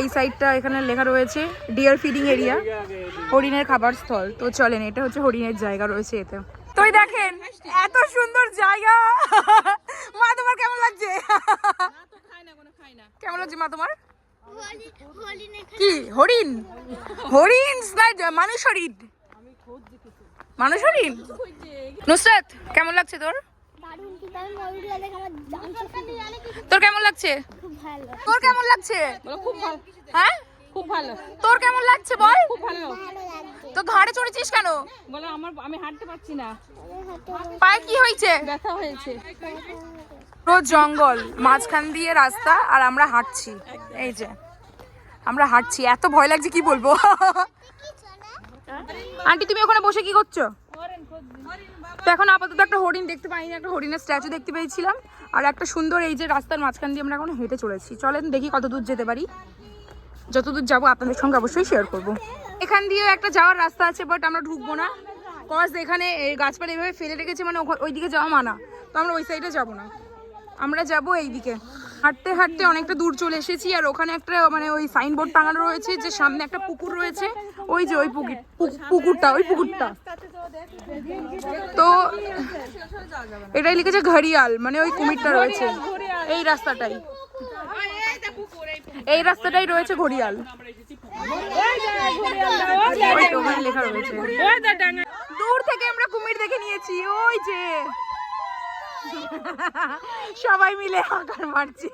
এই সাইডটা এখানে লেখা রয়েছে ডিয়ার ফিডিং এরিয়া হরিণের খাবার স্থল। তো চলেন, এটা হচ্ছে হরিণের জায়গা রয়েছে এতে। তো দেখেন, এত সুন্দর জায়গা! মা, তোমার কেমন লাগছে? কেমন লাগছে মা তোমার? কি, হরিণ? হরিণ মানুষ হরিণ? মানুষ হরিণ? নুসরাত, কেমন লাগছে তোর? তোর কেমন লাগছে? তোর কেমন লাগছে? খুব ভালো। হ্যাঁ? খুব ভালো। তোর কেমন লাগছে বল? খুব ভালো। ভালো তো ঘাড়ে চড়েছিস কেন? বলো আমার আমি হাঁটতে পারছি না। পায়ে কি হয়েছে? ব্যথা হয়েছে। পুরো জঙ্গল মাঝখান দিয়ে রাস্তা আর আমরা হাঁটছি। এই যে আমরা হাঁটছি। এত ভয় লাগছে কি বলব? আন্টি তুমি ওখানে বসে কি করছ? তো এখন আপাতত একটা হরিণ দেখতে পাইনি, একটা হরিণের স্ট্যাচু দেখতে পেয়েছিলাম। আর একটা সুন্দর এই যে রাস্তার মাঝখান দিয়ে আমরা এখন হেঁটে চলেছি। চলেন দেখি কত দূর যেতে পারি। যত দূর যাব আপনাদের সঙ্গে অবশ্যই শেয়ার করব। এখান দিয়েও একটা যাওয়ার রাস্তা আছে বাট আমরা ঢুকবো না। কজ এখানে এই গাছপালা এভাবে ফেলে রেখেছে মানে ওইদিকে যাওয়া মানা। তো আমরা ওই সাইডে যাব না। আমরা যাব এইদিকে। হাঁটতে হাঁটতে অনেকটা দূর চলে এসেছি, আর ওখানে একটা মানে ওই সাইনবোর্ড টাঙানো রয়েছে যে সামনে একটা পুকুর রয়েছে। ওই যে ওই পুকুর পুকুরটা, ওই পুকুরটা। তো এটাই লিখেছে ঘড়িয়াল মানে ওই কুমিরটা রয়েছে। এই রাস্তাটাই। এই রাস্তাটাই রয়েছে ঘড়িয়াল। লেখা রয়েছে। দূর থেকে আমরা কুমির দেখে নিয়েছি, ওই যে। সবাই মিলে আকার মারছে।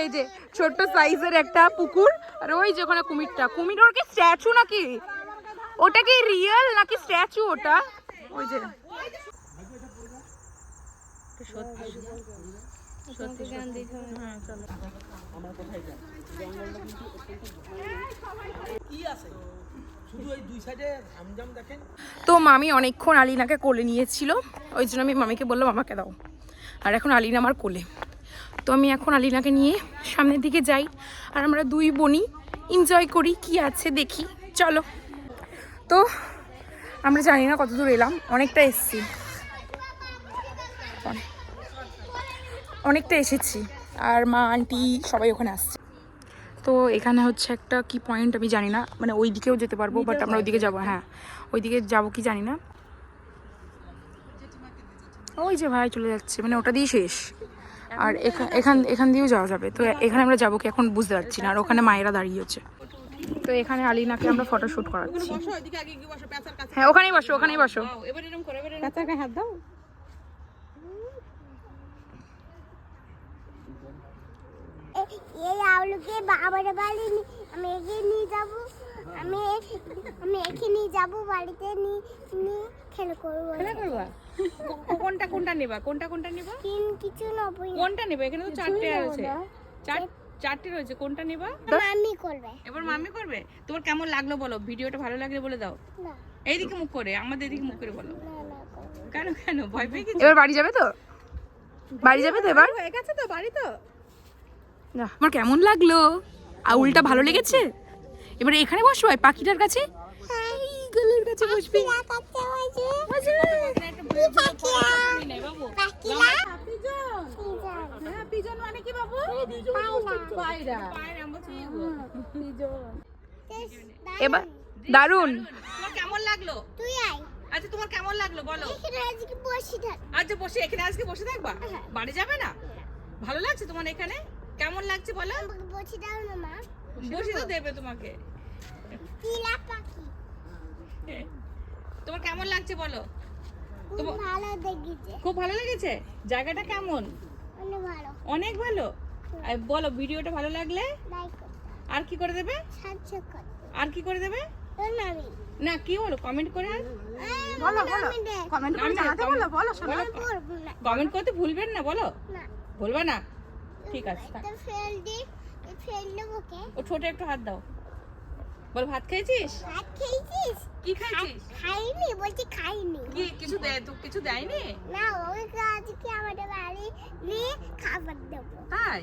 এই যে ছোট্ট সাইজের একটা পুকুর, আর ওই যে ওখানে কুমিরটা। কুমির ওর কি স্ট্যাচু নাকি? ওটা কি রিয়েল নাকি স্ট্যাচু ওটা? ওই যে। তো মামি অনেকক্ষণ আলিনাকে কোলে নিয়েছিল, ওই জন্য আমি মামিকে বললাম, আমাকে দাও। আর এখন আলিনা আমার কোলে। তো আমি এখন আলিনাকে নিয়ে সামনের দিকে যাই, আর আমরা দুই বোনই এনজয় করি, কি আছে দেখি। চলো। তো আমরা জানি না কত দূর এলাম, অনেকটা এসছি। অনেকটা এসেছি। আর মা, আন্টি সবাই ওখানে আসছে। তো এখানে হচ্ছে একটা কি পয়েন্ট আমি জানি না। মানে ওই দিকেও যেতে পারব বাট আমরা ওইদিকে যাব হ্যাঁ। ওইদিকে যাব কি জানি না। ওই যে ভাই চলে যাচ্ছে মানে ওটা দিয়েই শেষ। আর এখান এখান দিয়েও যাওয়া যাবে। তো এখানে আমরা যাব কি এখন বুঝতে পারছি না আর ওখানে মায়েরা দাঁড়িয়ে আছে। তো এখানে আলিনাকে আমরা ফটোশুট করাচ্ছি। হ্যাঁ ওখানেই বসো ওখানেই বসো। এবার এরকম করে এবার হাত দাও। এই আলুকে বাবার বাড়ি নি- আমি এগিয়ে নিয়ে যাব। আমি আমি নিয়ে যাব বাড়িতে নিয়ে খেলা করব। খেলা করবা? কোনটা কোনটা নেবা? কোনটা কোনটা নেবা? কিন কিছু নবই কোনটা নেবা? এখানে তো চারটে আছে। চার চারটে রয়েছে। কোনটা নেবা? মামি করবে। এবার মামি করবে? তোমার কেমন লাগল বলো? ভিডিওটা ভালো লাগলে বলে দাও। না। এইদিকে মুখ করে আমাদের এদিকে মুখ করে বলো। না না করবে কেন কেন? ভয় পেয়ে গেছি? এবার বাড়ি যাবে তো? বাড়ি যাবে তো এবার? হয়ে গেছে তো বাড়ি তো? আমার কেমন লাগল? আউলটা ভালো লেগেছে? এবার এখানে বসবো পাখিটার কাছে? এই গলের কাছে বসবি। হ্যাঁ মানে এবার দারুণ কেমন লাগল? তুই আয়। আচ্ছা তোমার কেমন লাগল? বলো। এখানে আজকে বসে থাক। আচ্ছা বসে এখানে আজকে বসে থাকবা? বাড়ি যাবে না? ভালো লাগছে তোমার এখানে? কেমন লাগছে বলো? বসে দাও না মা। বসে তো দেবে তোমাকে। টিলা পাখি। তোমার কেমন লাগছে বলো? খুব ভালো দেখেছে খুব ভালো লেগেছে? জায়গাটা কেমন? অনেক ভালো। অনেক ভালো? আর বলো ভিডিওটা ভালো লাগলে? লাইক আর কি করে দেবে? আর কি করে দেবে? না কি বলো কমেন্ট করে আর? বলো বলো। কমেন্ট করে জানাতে বলো, বলো কমেন্ট করতে ভুলবেন না বলো। না। ভুলবা না। ঠিক আছে ও ছোট একটু হাত দাও। বল ভাত খেয়েছিস? ভাত খেয়েছিস? কি খাইছিস খাইনি বলছি খাইনি। কি কিছু দেয় তো কিছু দেয়নি? না ওই আজকে আমাদের বাড়ি নিয়ে খাবার দেবো। তাই?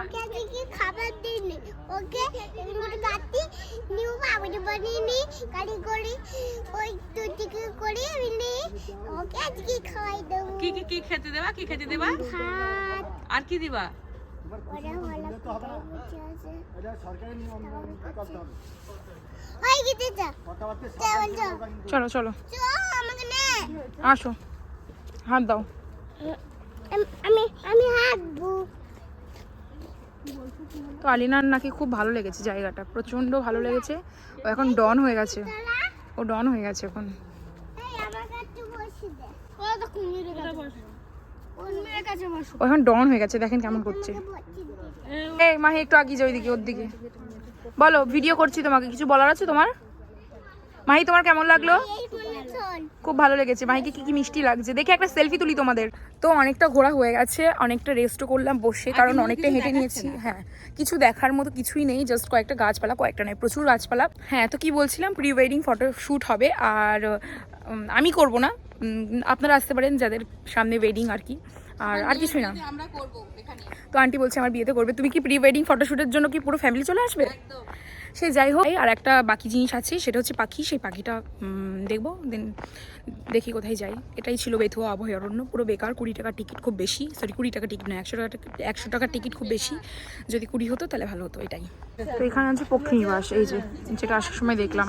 ওকে আজকে খাবার দিইনি। ওকে এগুলো গাড়ি নিউ বাবুটি বানিয়ে নি গাড়ি করে ওই তুটিকে করে আমি নিয়ে ওকে আজকে খাওয়াই দেবো। কি কি কি খেতে দেবা? কি খেতে দেবা? ভাত। আর কি দিবা? চল চল। আসো। হাত দাও। আম- আমি আমি হাঁটবো। তো আলিনার নাকি খুব ভালো লেগেছে জায়গাটা। প্রচণ্ড ভালো লেগেছে। ও এখন ডন হয়ে গেছে। ও ডন হয়ে গেছে এখন। ও এখন ডন হয়ে গেছে দেখেন কেমন করছে। এই মাহি একটু আগিয়ে যাও ওইদিকে ওর দিকে। বলো ভিডিও করছি তোমাকে কিছু বলার আছে তোমার? মাহি তোমার কেমন লাগল? খুব ভালো লেগেছে। মাহিকে কি কি মিষ্টি লাগছে? দেখে একটা সেলফি তুলি তোমাদের। তো অনেকটা ঘোরা হয়ে গেছে অনেকটা রেস্টও করলাম বসে কারণ অনেকটা হেঁটে নিয়েছি। হ্যাঁ কিছু দেখার মতো কিছুই নেই জাস্ট কয়েকটা গাছপালা কয়েকটা নেই প্রচুর গাছপালা। হ্যাঁ তো কি বলছিলাম? প্রি ওয়েডিং ফটো শ্যুট হবে আর আমি করব না। আপনারা আসতে পারেন যাদের সামনে ওয়েডিং আর কি। আর আর কিছুই না। আমরা করব এখানে। তো আন্টি বলছে আমার বিয়েতে করবে। তুমি কি প্রি ওয়েডিং ফটোশ্যুটের জন্য কি পুরো ফ্যামিলি চলে আসবে? সে যাই হোক আর একটা বাকি জিনিস আছে সেটা হচ্ছে পাখি। সেই পাখিটা দেখব দেন দেখি কোথায় যাই। এটাই ছিল বেথুয়া অভয়ারণ্য। পুরো বেকার কুড়ি টাকার টিকিট খুব বেশি। সরি কুড়ি টাকা টিকিট না একশো টাকা একশো টাকার টিকিট খুব বেশি। যদি কুড়ি হতো তাহলে ভালো হতো এটাই। তো এখানে আছে পক্ষী নিবাস এই যে যেটা আসার সময় দেখলাম।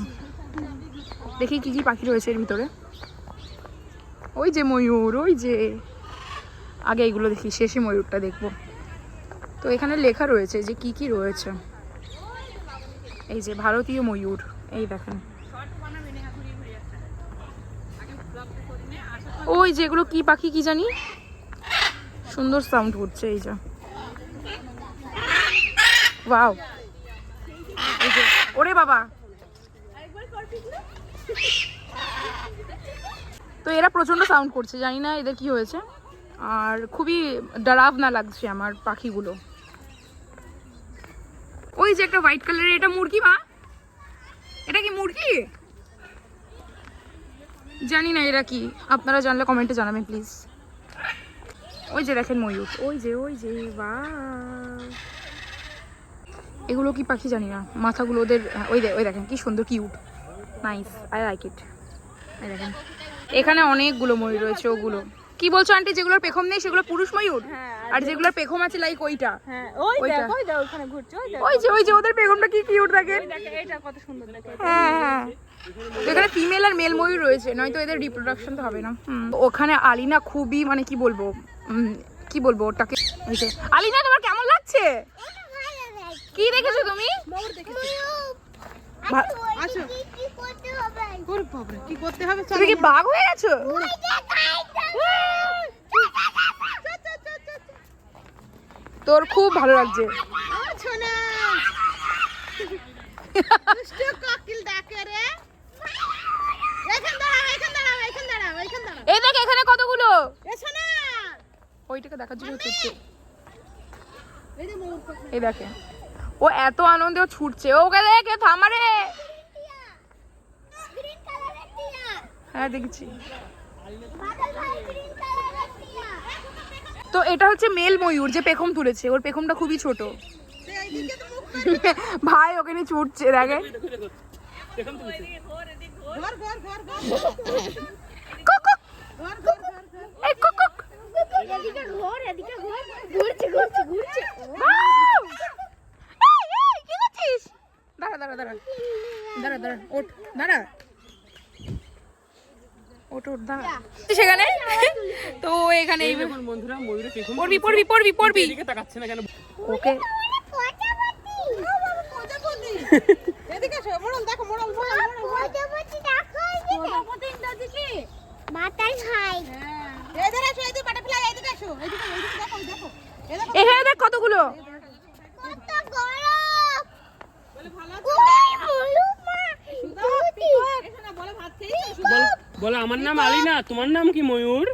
দেখি কি কি পাখি রয়েছে এর ভিতরে। ওই যে ময়ূর, ওই যে। আগে এইগুলো দেখি, শেষে ময়ূরটা দেখব। তো এখানে লেখা রয়েছে যে কি কি রয়েছে। এই যে ভারতীয় ময়ূর, এই দেখেন। ওই যেগুলো কি পাখি কি জানি? সুন্দর সাউন্ড হচ্ছে এই যে, ওরে বাবা। তো এরা প্রচণ্ড সাউন্ড করছে, জানি না এদের কি হয়েছে। আর খুবই ডরাবনা লাগছে আমার পাখিগুলো। ওই যে একটা হোয়াইট কালারের এটা মুরগি মা। এটা কি মুরগি? জানি না এরা কি। আপনারা জানলে কমেন্টে জানাবেন প্লিজ ওই যে দেখেন ময়ূর। ওই যে ওই যে বা এগুলো কি পাখি জানি না। মাথাগুলো ওদের ওই দে- ওই দেখেন, কি সুন্দর cute nice I like it দেখেন এখানে অনেকগুলো ময়ূর রয়েছে ওগুলো। কি বলছো আন্টি? যেগুলোর পেখম নেই সেগুলো পুরুষ ময়ূর? আর যেগুলোর পেখম আছে লাইক ওইটা। হ্যাঁ ওই ওইটা। দেখো ওই দেখো ওখানে ঘুরছে ওই দেখো। ওই যে ওই যে ওদের পেখমটা কি কিউট দেখেন? দেখো এটা কত সুন্দর দেখো হ্যাঁ হ্যাঁ। এখানে ফিমেল আর মেল ময়ূর রয়েছে নয়তো এদের রিপ্রোডাকশন তো হবে না। ওখানে আলিনা খুবই মানে কি বলব কি বলব ওটাকে? আলিনা তোমার কেমন লাগছে? কি দেখেছ তুমি? আচ্ছা। কি করতে হবে? ওরে বাবারে কি করতে হবে? চল তুমি কি বাঘ হয়ে গেছো? ওই যে গাইড তোর খুব ভালো লাগছে। এই দেখ এখানে কতগুলো? ওইটাকে দেখার জন্য। এই দেখে। ও এত আনন্দে ও ছুটছে ওকে দেখে থামারে হ্যাঁ দেখেছি তো এটা হচ্ছে মেল ময়ূর যে পেখম তুলেছে ওর পেখমটা খুবই ছোট ভাই ওকে নিয়ে ছুটছে দেখে ঘর ঘর ঘর দাঁড়া দাঁড়া দাঁড়া। দাঁড়া দাঁড়া ওঠ দাঁড়া। ওঠ ওঠ দাঁড়া। সেখানে? তো এখানে এই বন্ধুরা পড়বি পড়বি পড়বি পড়বি। তাকাচ্ছে না কেন? ওকে। প্রজাপতি প্রজাপতি এদিকে এসো মোড়ল দেখো মোড়ল মোড়ল এখানে কতগুলো বলে ভালো ওই মুলু মা দুটি এসো না বলে ভাত খেয়েছো বল বলো আমার নাম আলিনা তোমার নাম কি ময়ূর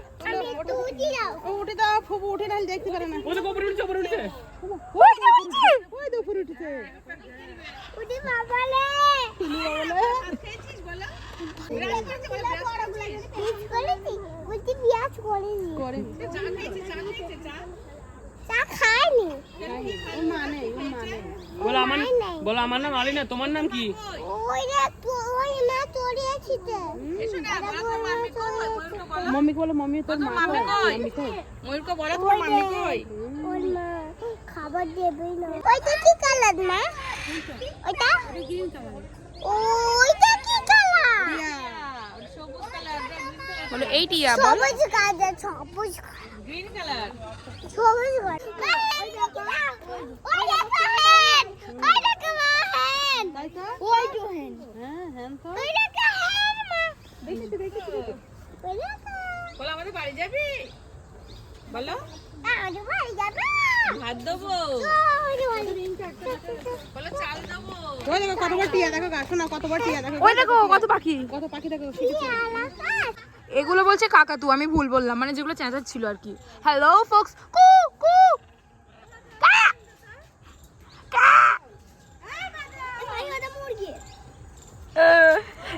উঠে দাও ফুবু উঠে নাহলে দেখতে পারে না উপরে উঠছে উপরে উঠছে ওই তো উপরে উঠেছে উঠি বাবালে ভাত খেয়েছিস বলো করেছি করেছি চা খেয়েছিস চা খেয়েছিস চা তা খায়নি। বলো আমার বলো আমার নাম আলী না তোমার নাম কি? মাম্মি বলো মম্মি তোর তোমার ময়ূরকে বলো। তোমার মাম্মি কই? মা খাবার দেবেই না। ওইটা কি কালার মা? ওইটা? ওইটা কি কালার? কালার বলো এই টিয়া বল। সবুজ কালার সবুজ গ্রিন কালার সবুজ বলো আমাদের বাড়ি যাবি? বলো। ভাত দেবো। ওই দেখো কতবার টিয়া দেখো শোনা কতবার টিয়া দেখো ওই দেখো কত পাখি? কত পাখি দেখো এগুলো বলছে কাকাতু আমি ভুল বললাম মানে যেগুলো ছিল আর কি। হ্যালো ফক্স কু কু।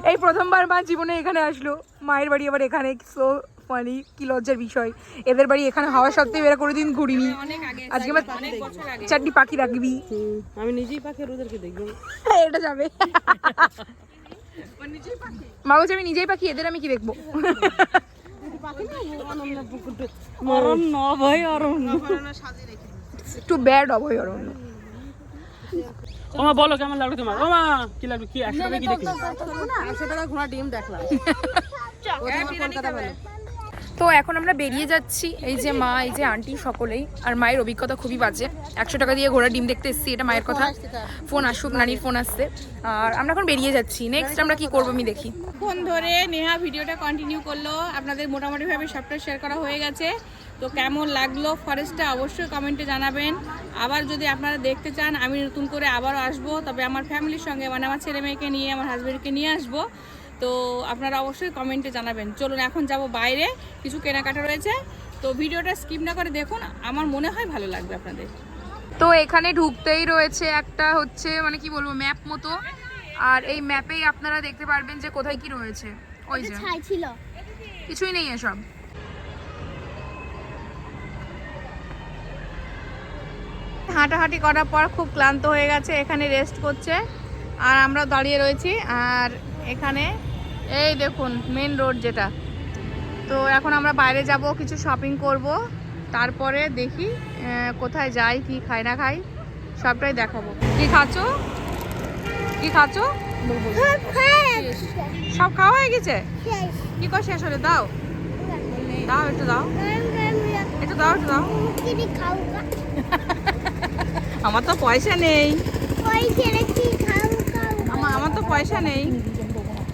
এই প্রথমবার মা জীবনে এখানে আসলো। মায়ের বাড়ি আবার এখানে সো ফানি কি লজ্জার বিষয়। এদের বাড়ি এখানে হওয়া সত্ত্বেও এরা কোনোদিন ঘুরিনি। আজকে আমার চারটি পাখি রাখবি। আমি নিজেই পাখি ওদেরকে দেখব। এটা যাবে। মা বলছে আমি নিজেই পাখি এদের আমি কি দেখব অরণ্য ভাই অরণ্য একটু ব্যাড অভয়ারণ্য ওমা বলো কেমন লাগল তোমার ওমা কি লাগল কি একসাথে কি দেখলি না টাকা ঘোড়া ডিম দেখলাম কলকাতা তো এখন আমরা বেরিয়ে যাচ্ছি। এই যে মা, এই যে আন্টি সকলেই। আর মায়ের অভিজ্ঞতা খুবই বাজে। একশো টাকা দিয়ে ঘোড়া ডিম দেখতে এসেছি, এটা মায়ের কথা। ফোন আসুক, নানির ফোন আসছে। আর আমরা এখন বেরিয়ে যাচ্ছি। নেক্সট আমরা কি করব আমি দেখি। ফোন ধরে নেহা ভিডিওটা কন্টিনিউ করল। আপনাদের মোটামুটিভাবে সবটা শেয়ার করা হয়ে গেছে। তো কেমন লাগল? ফরেস্টটা অবশ্যই কমেন্টে জানাবেন। আবার যদি আপনারা দেখতে চান, আমি নতুন করে আবারও আসব। তবে আমার ফ্যামিলির সঙ্গে মানে আমার ছেলে মেয়েকে নিয়ে, আমার হাজব্যান্ডকে নিয়ে আসব। তো আপনারা অবশ্যই কমেন্টে জানাবেন। চলুন এখন যাব বাইরে কিছু কেনাকাটা রয়েছে। তো ভিডিওটা স্কিপ না করে দেখুন আমার মনে হয় ভালো লাগবে আপনাদের। তো এখানে ঢুকতেই রয়েছে একটা হচ্ছে মানে কি বলব ম্যাপ মতো। আর এই ম্যাপেই আপনারা দেখতে পারবেন যে কোথায় কি রয়েছে। ওই যে। ছাই ছিল। কিছুই নেই এসব। হাঁটাহাঁটি করার পর খুব ক্লান্ত হয়ে গেছে এখানে রেস্ট করছে। আর আমরা দাঁড়িয়ে রয়েছি আর এখানে এই দেখুন মেন রোড যেটা। তো এখন আমরা বাইরে যাব কিছু শপিং করব। তারপরে দেখি কোথায় যাই কি খাই না খাই সবটাই দেখাবো। কি খাচ্ছ? কি খাচ্ছ? সব খাওয়া হয়ে গেছে? কি করে শেষ হলে? দাও। দাও একটু দাও। একটু দাও একটু দাও। আমার তো পয়সা নেই। আমার তো পয়সা নেই।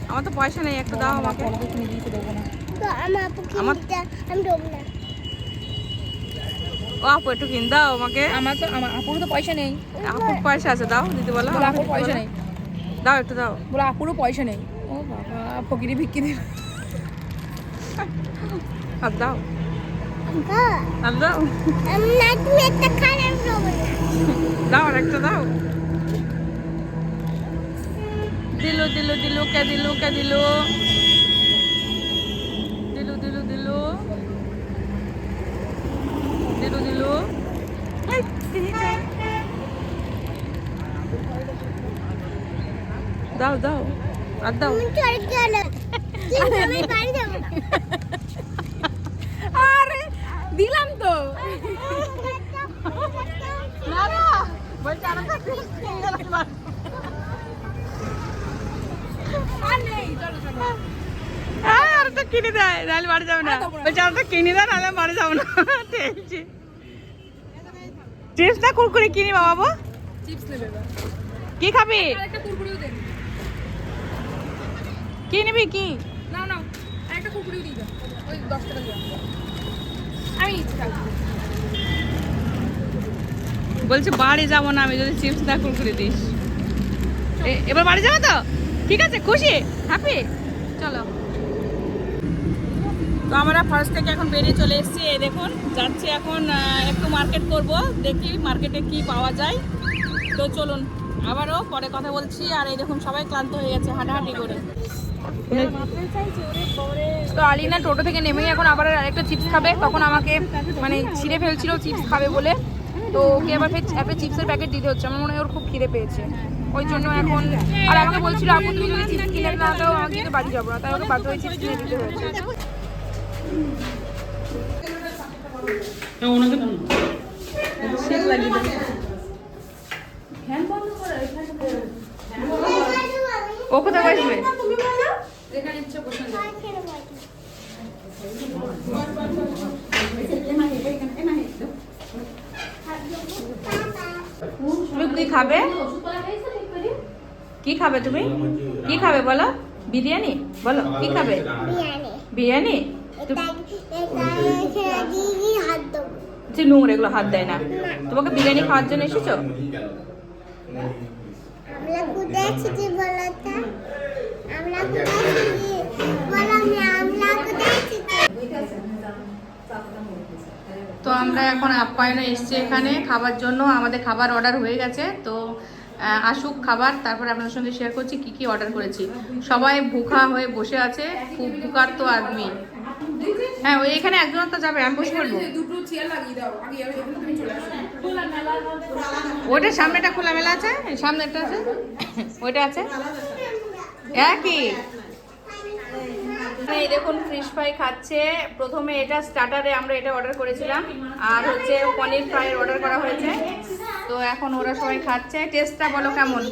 আমার তো পয়সা নেই একটু দাও আমাকে। তো আমার আপু আমার- আমি দেবো না। ও আপু একটু কিন দাও আমাকে। আমার তো আমার আপুর তো পয়সা নেই। আপুর পয়সা আছে দাও বলো। আপুর পয়সা নেই। দাও একটু দাও। বলে আপুরও পয়সা নেই। ও বাবা ফকিরি ভিক্ষি দিল আর দাও। আর দাও। একটা দাও। দিলু দিলু দিলু কে দিলু কে দিলু? দিলু দিলু দিলু। দিলু দিলু। দাও দাও আর দাও। আরে। দিলাম তো। না না। বলছি আর আর একটা কিনে দেয় নাহলে বাড়ি যাবে না বলছি আর কিনে দেয় নাহলে বাড়ি যাব না টেনছি চিপস না কুরকুরি কিনি বাবা চিপস নেবে কি খাবি একটা কুরকুরিও কি নিবি কি নাও নাও একটা কুরকুরিও দিয়ে ওই দশ টাকা দিয়ে আমি ইচ্ছে বাড়ি যাব না আমি যদি চিপস না কুরকুরি দিস এবার বাড়ি যাবে তো ঠিক আছে খুশি হ্যাপি চলো। তো আমরা ফার্স্ট থেকে এখন বেরিয়ে চলে এসেছি। এই দেখুন, যাচ্ছি এখন একটু মার্কেট করব, দেখি মার্কেটে কি পাওয়া যায়। তো চলুন, আবারও পরে কথা বলছি। আর এই দেখুন, সবাই ক্লান্ত হয়ে গেছে, হাঁটাহাঁটি করে। তো আলিনা টোটো থেকে নেমেই এখন আবার আরেকটা চিপস খাবে। তখন আমাকে মানে ছিঁড়ে ফেলছিল চিপস খাবে বলে। তো ওকে আবার ফের একটা চিপসের প্যাকেট দিতে হচ্ছে। আমার মনে হয় ওর খুব খিদে পেয়েছে। ওই জন্য এখন আর আমাকে বলছিল, আপু, তুমি যদি চিপস কিনে না দাও আমি কিন্তু বাড়ি যাব না। তাই ওকে বাধ্য হয়ে চিপস কিনে দিতে হয়েছে। হ্যাঁ। ও কোথায় বসবে? কি খাবে? কি খাবে তুমি? কি খাবে বলো? বিরিয়ানি? বলো কি খাবে? বিরিয়ানি? যে নোংরা এগুলো হাত দেয় না। তোমাকে বিরিয়ানি খাওয়ার জন্য এসেছ? আমরা তো আমরা এখন আপ্যায়নে এসেছি এখানে খাবার জন্য। আমাদের খাবার অর্ডার হয়ে গেছে। তো আসুক খাবার, তারপরে আপনাদের সঙ্গে শেয়ার করছি কি কি অর্ডার করেছি। সবাই ভুখা হয়ে বসে আছে, খুব ভুকার তো আদমি। হ্যাঁ ওই এখানে একজন তো যাবে, আমি বসে পড়ব। ওইটা সামনেটা খোলামেলা আছে সামনে একটা আছে, ওইটা আছে। একই। এই দেখুন ফিশ ফ্রাই খাচ্ছে। প্রথমে এটা স্টার্টারে আমরা এটা অর্ডার করেছিলাম। আর হচ্ছে পনির ফ্রাইয়ের অর্ডার করা হয়েছে। তো এখন ওরা সবাই খাচ্ছে। টেস্টটা বলো কেমন?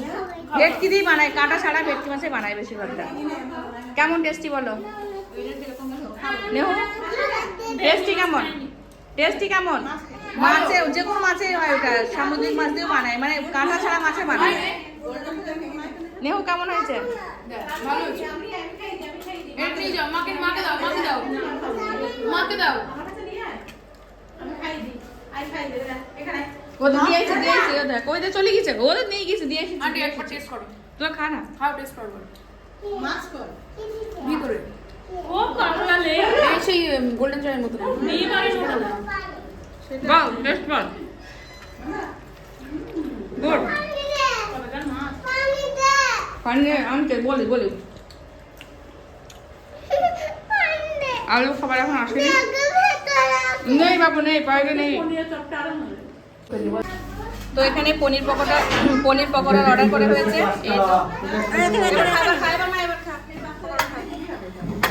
ভেটকি দিয়ে বানায়। কাটা ছাড়া ভেটকি মাছে বানায় বেশিরভাগটা। কেমন টেস্টি বলো? নেহ টেস্টি কেমন? টেস্টি কেমন? মাছে, যে কোনো মাছে হয় ওটা। সামুদ্রিক মাছ দিয়েও বানায়। মানে কাঁটা ছাড়া মাছে বানায়। নেহ, কেমন হয়েছে। ওদের দিয়েছে দিয়েছে ও দেখ ওই যে চলে গেছে ওদের নিয়ে গেছে দিয়ে এসেছে আন্টি একবার টেস্ট করো। তুই খা না। খাও টেস্ট করব ভিতরে। ও কামলা এই সেই গোল্ডেন চায়ের মতো। ছোট টেস্ট গুড। পানি আনতে বলি বলি। আলু খাবার এখন আসেনি। নেই বাবু নেই পাইলে নেই। তো এখানে পনির পকোড়া পনির পকোড়ার অর্ডার করা হয়েছে। এই তো।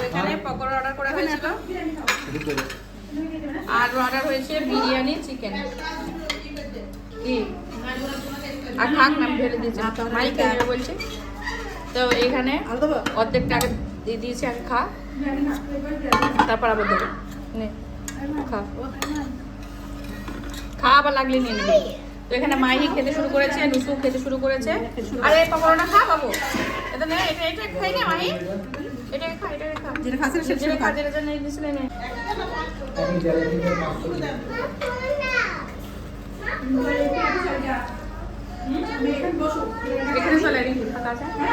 এখানে পকোড়া অর্ডার করা হয়েছিল। আর অর্ডার হয়েছে বিরিয়ানি চিকেন কি? আর খাক নাম ফেলে দিয়েছে। বলছে। তো এখানে অর্ধেক টাকা দিয়ে দিয়েছে আগে খা। তারপর আবার দেবো। নে খা। খা আবার লাগলে নিয়ে নেবে। তো এখানে মাহি খেতে শুরু করেছে নুসু খেতে শুরু করেছে। আরে পকোড়াটা খা বাবু। এটা নে এটা এটা খাই না মাহি। এটা খা এটা খা। যেটা খাচ্ছে সেটা যেটা খা। যেটা যেটা নিয়েছিলে নে এখানে চলে রি ফাঁকা আছে এটা দেখে না চাই এটা নে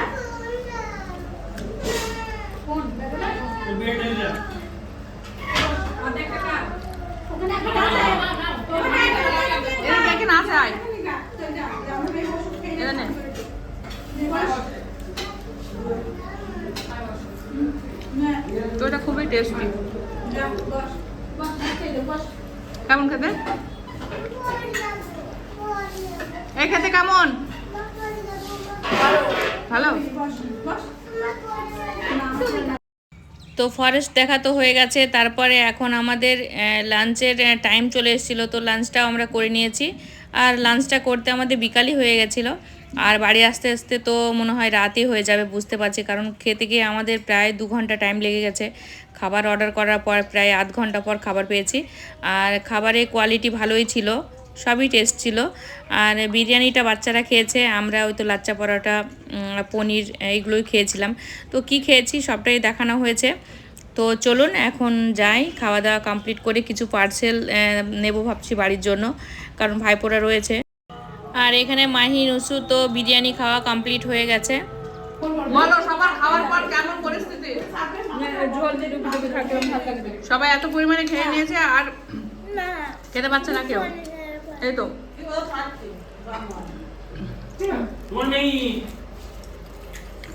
তো এটা খুবই টেস্টি কেমন খেতে? এই খেতে কেমন? ভালো। তো ফরেস্ট দেখা তো হয়ে গেছে, তারপরে এখন আমাদের লাঞ্চের টাইম চলে এসেছিল, তো লাঞ্চটাও আমরা করে নিয়েছি। আর লাঞ্চটা করতে আমাদের বিকালই হয়ে গেছিল। আর বাড়ি আসতে আসতে তো মনে হয় রাতই হয়ে যাবে, বুঝতে পারছি। কারণ খেতে গিয়ে আমাদের প্রায় দু ঘণ্টা টাইম লেগে গেছে। খাবার অর্ডার করার পর প্রায় আধ ঘণ্টা পর খাবার পেয়েছি। আর খাবারের কোয়ালিটি ভালোই ছিল। সবই টেস্ট ছিল। আর বিরিয়ানিটা বাচ্চারা খেয়েছে আমরা ওই তো লাচ্চা পরোটা পনির এইগুলোই খেয়েছিলাম। তো কি খেয়েছি সবটাই দেখানো হয়েছে। তো চলুন এখন যাই খাওয়া দাওয়া কমপ্লিট করে কিছু পার্সেল নেব ভাবছি বাড়ির জন্য কারণ ভাইপোরা রয়েছে। আর এখানে মাহি নুসু তো বিরিয়ানি খাওয়া কমপ্লিট হয়ে গেছে। বলো সবার খাওয়ার পর কেমন পরিস্থিতি? সবাই এত পরিমাণে খেয়ে নিয়েছে আর খেতে পারছে না কেউ? এই তো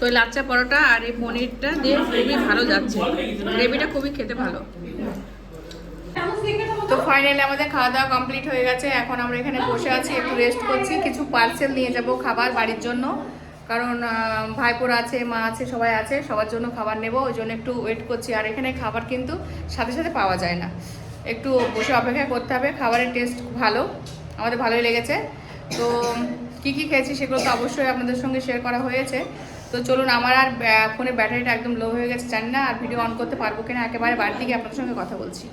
তো লাচ্চা পরোটা আর এই পনিরটা দিয়ে খুবই ভালো যাচ্ছে। গ্রেভিটা খুবই খেতে ভালো। তো ফাইনালি আমাদের খাওয়া দাওয়া কমপ্লিট হয়ে গেছে। এখন আমরা এখানে বসে আছি একটু রেস্ট করছি। কিছু পার্সেল নিয়ে যাব খাবার বাড়ির জন্য। কারণ ভাইপোর আছে মা আছে সবাই আছে সবার জন্য খাবার নেব। ওই জন্য একটু ওয়েট করছি। আর এখানে খাবার কিন্তু সাথে সাথে পাওয়া যায় না। একটু বসে অপেক্ষা করতে হবে। খাবারের টেস্ট ভালো। আমাদের ভালোই লেগেছে। তো কি কি খেয়েছি সেগুলো তো অবশ্যই আপনাদের সঙ্গে শেয়ার করা হয়েছে। তো চলুন আমার আর ফোনের ব্যাটারিটা একদম লো হয়ে গেছে জানি না আর ভিডিও অন করতে পারব কিনা একেবারে বাড়ির দিকে আপনাদের সঙ্গে কথা বলছি।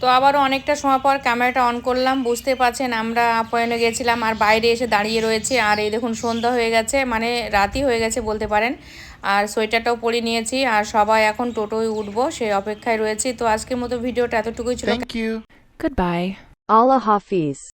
তো আবারও অনেকটা সময় পর ক্যামেরাটা অন করলাম বুঝতে পারছেন আমরা আপ্যায়নে গেছিলাম আর বাইরে এসে দাঁড়িয়ে রয়েছে। আর এই দেখুন সন্ধ্যা হয়ে গেছে মানে রাতই হয়ে গেছে বলতে পারেন। আর সোয়েটারটাও পরে নিয়েছি আর সবাই এখন টোটোয় উঠবো সেই অপেক্ষায় রয়েছি। তো আজকের মতো ভিডিওটা এতটুকুই ছিল। Thank you. Allah Hafiz.